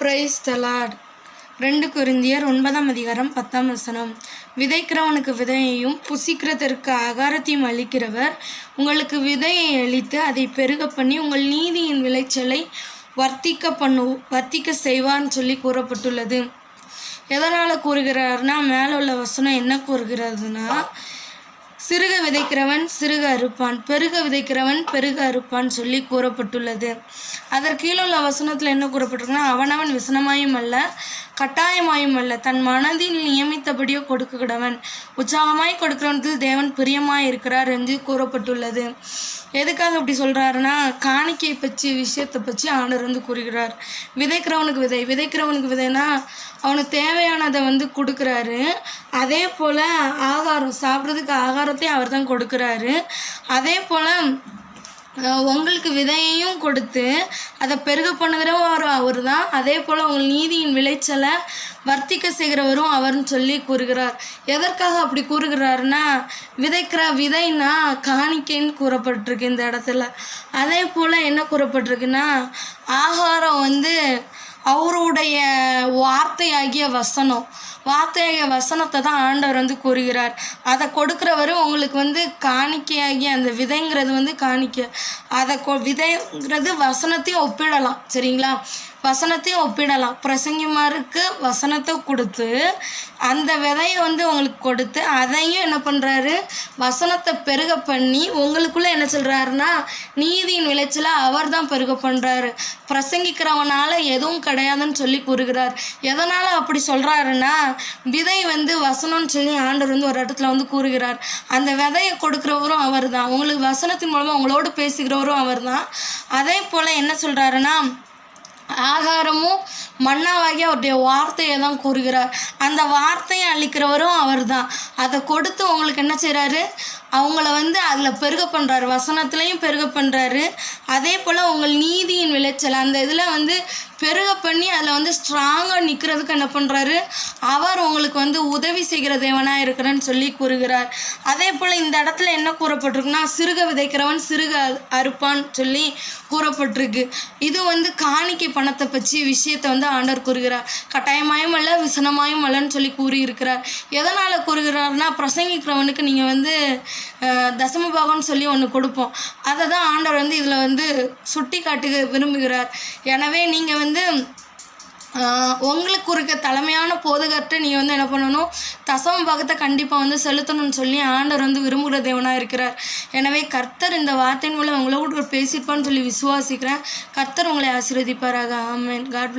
Price தலாட் ரெண்டு குருந்தியர் ஒன்பதாம் அதிகாரம் பத்தாம் வசனம். விதைக்கிறவனுக்கு விதையையும் புசிக்கிறதற்கு ஆகாரத்தையும் அளிக்கிறவர். உங்களுக்கு விதையை அளித்து அதை பெருக பண்ணி உங்கள் நீதியின் விளைச்சலை வர்த்திக்க பண்ணு வர்த்திக்க செய்வார்னு சொல்லி கூறப்பட்டுள்ளது. எதனால் கூறுகிறார்னா மேலே உள்ள வசனம் என்ன கூறுகிறதுனா சிறுக விதைக்கிறவன் சிறுக அறுப்பான் பெருக விதைக்கிறவன் பெருக அறுப்பான் சொல்லி கூறப்பட்டுள்ளது. அதற்கு கீழே உள்ள வசனத்தில் என்ன கூறப்பட்டிருக்குன்னா அவனவன் விசனமாயும் அல்ல கட்டாயமாயும் அல்ல. தன் மனதில் நியமித்தபடியோ கொடுக்கிறவன் உற்சாகமாய் கொடுக்கிறவனத்தில் தேவன் பிரியமாய் இருக்கிறார் என்று கூறப்பட்டுள்ளது. எதுக்காக அப்படி சொல்கிறாருன்னா காணிக்கை பற்றி விஷயத்தை பற்றி ஆண்டவர் வந்து கூறுகிறார். விதைக்கிறவனுக்கு விதை விதைக்கிறவனுக்கு விதைனா அவனுக்கு தேவையானதை வந்து கொடுக்குறாரு. அதே போல் ஆகாரம் சாப்பிட்றதுக்கு ஆகாரம் ஆகாரத்தையும் அவர் தான் கொடுக்குறாரு. அதே போல் உங்களுக்கு விதையையும் கொடுத்து அதை பெருக பண்ணுகிறவரும் அவர் தான் அதே போல் உங்கள் நீதியின் விளைச்சலை வர்த்திக்க செய்கிறவரும் அவர்னு சொல்லி கூறுகிறார். எதற்காக அப்படி கூறுகிறாருன்னா விதைக்கிற விதைன்னா காணிக்கைன்னு கூறப்பட்டிருக்கு இந்த இடத்துல. அதே போல் என்ன கூறப்பட்டிருக்குன்னா ஆகாரம் வந்து அவருடைய வார்த்தையாகிய வசனம். வார்த்தைய வசனத்தை தான் ஆண்டவர் வந்து கூறுகிறார். அதை கொடுக்குறவரு உங்களுக்கு வந்து காணிக்கையாகிய அந்த விதைங்கிறது வந்து காணிக்க. அதை கொ விதைங்கிறது வசனத்தையும் ஒப்பிடலாம். சரிங்களா? வசனத்தையும் ஒப்பிடலாம். பிரசங்கிமாருக்கு வசனத்தை கொடுத்து அந்த விதையை வந்து உங்களுக்கு கொடுத்து அதையும் என்ன பண்ணுறாரு வசனத்தை பெருக பண்ணி உங்களுக்குள்ளே என்ன சொல்கிறாருன்னா நீதியின் விளைச்சலை அவர் தான் பெருக பண்ணுறாரு பிரசங்கிக்கிறவனால் எதுவும் கிடையாதுன்னு சொல்லி கூறுகிறார். எதனால் அப்படி சொல்கிறாருன்னா விதை வந்து வசனம்னு சொல்லி ஆண்டவர் வந்து ஒரு இடத்துல வந்து கூறுகிறார். அந்த விதையை கொடுக்குறவரும் அவர் தான் உங்களுக்கு வசனத்தின் மூலமாக உங்களோடு பேசுகிறவரும் அவர் தான் அதே போல் என்ன சொல்கிறாருன்னா ஆகாரமும் மன்னாவாகி அவருடைய வார்த்தையை தான் கூறுகிறார். அந்த வார்த்தையை அளிக்கிறவரும் அவர் தான் அதை கொடுத்து உங்களுக்கு என்ன செய்கிறாரு அவங்கள வந்து அதில் பெருக பண்ணுறாரு வசனத்துலேயும் பெருக பண்ணுறாரு அதே போல் உங்கள் நீதியின் விளைச்சல் அந்த இதில் வந்து பெருக பண்ணி அதில் வந்து ஸ்ட்ராங்காக நிற்கிறதுக்கு என்ன பண்ணுறாரு அவர் உங்களுக்கு வந்து உதவி செய்கிற தேவனாக இருக்கிறேன்னு சொல்லி கூறுகிறார். அதே போல் இந்த இடத்துல என்ன கூறப்பட்டிருக்குன்னா சிறுக விதைக்கிறவன் சிறுக அறுப்பான்னு சொல்லி கூறப்பட்டிருக்கு. இது வந்து காணிக்கை பணத்தை பற்றி விஷயத்தை வந்து ஆண்டவர் கூறுகிறார். கட்டாயமாயும் அல்ல விசனமாயும் அல்லன்னு சொல்லி கூறியிருக்கிறார். எதனால் கூறுகிறார்னா பிரசங்கிக்கிறவனுக்கு நீங்கள் வந்து தசமபாகம்னு தசம பாகம்னு சொல்லி ஒன்று கொடுப்போம். அதை தான் ஆண்டவர் வந்து இதில் வந்து சுட்டி காட்டுக விரும்புகிறார். எனவே நீங்கள் வந்து உங்களுக்கு இருக்க தலைமையான போதகர்கிட்ட நீங்கள் வந்து என்ன பண்ணணும்? தசம பாகத்தை கண்டிப்பாக வந்து செலுத்தணும்னு சொல்லி ஆண்டவர் வந்து விரும்புகிற தேவனாக இருக்கிறார். எனவே கர்த்தர் இந்த வார்த்தையின் மூலம் உங்களோட பேசியிருப்பான்னு சொல்லி விசுவாசிக்கிறேன். கர்த்தர் உங்களை ஆசீர்வதிப்பாராக. ஆமேன். காட்